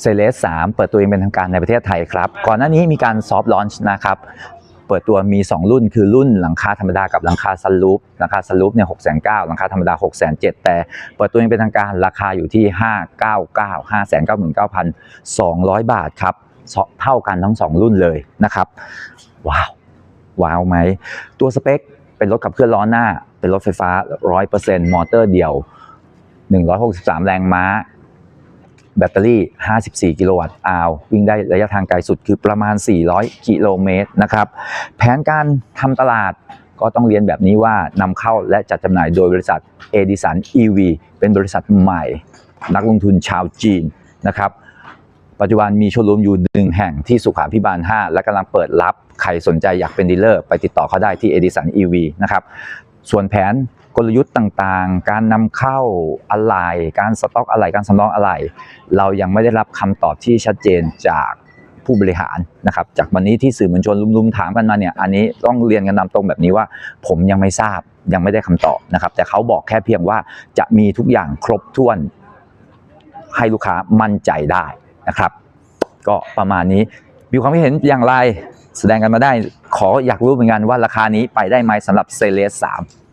เซเลส3เปิดตัวเองเป็นทางการในประเทศไทยครับ ก่อนหน้านี้มีการซอฟต์ลอนช์นะครับเปิดตัวมี 2 รุ่นคือรุ่นหลังคาธรรมดากับหลังคาซันลูปหลังคาซันลูปเนี่ยหกแสนเก้าหลังคาธรรมดา6กแสนเจ็ดแต่เปิดตัวเองเป็นทางการราคาอยู่ที่599 5 9 9 9 2 0 0บาทครับเท่ากันทั้ง 2 รุ่นเลยนะครับว้าวว้าวไหมตัวสเปคเป็นรถขับเคลื่อนล้อหน้า เป็นรถไฟฟ้า 100%มอเตอร์เดียว 163 แรงม้า แบตเตอรี่ 54 กิโลวัตต์อาววิ่งได้ระยะทางไกลสุดคือประมาณ 400 กิโลเมตรนะครับแผนการทำตลาดก็ต้องเรียนแบบนี้ว่านำเข้าและจัดจำหน่ายโดยบริษัทเอดิสัน EV เป็นบริษัทใหม่ นักลงทุนชาวจีนนะครับปัจจุบันมีโชว์รูมอยู่หนึ่งแห่งที่สุขาพิบาล 5 และกำลังเปิดรับ ใครสนใจอยากเป็นดีลเลอร์ ไปติดต่อเขาได้ที่ Edison EV นะครับ ส่วนแผน กลยุทธ์ต่างๆ การนำเข้าอะไหล่การสต็อกอะไหล่การสำรองอะไหล่เรายังไม่ได้รับคำตอบที่ชัดเจนจากผู้บริหารนะครับ จากวันนี้ที่สื่อมวลชนลุมๆถามกันมาเนี่ย อันนี้ต้องเรียนกันนำตรงแบบนี้ว่า ผมยังไม่ทราบยังไม่ได้คำตอบนะครับ แต่เขาบอกแค่เพียงว่าจะมีทุกอย่างครบถ้วนให้ลูกค้ามั่นใจได้นะครับ ก็ประมาณนี้มีความคิดเห็นอย่างไรแสดงกันมาได้ ขออยากรู้เหมือนกันว่าราคานี้ไปได้ไหมสำหรับเซเลส3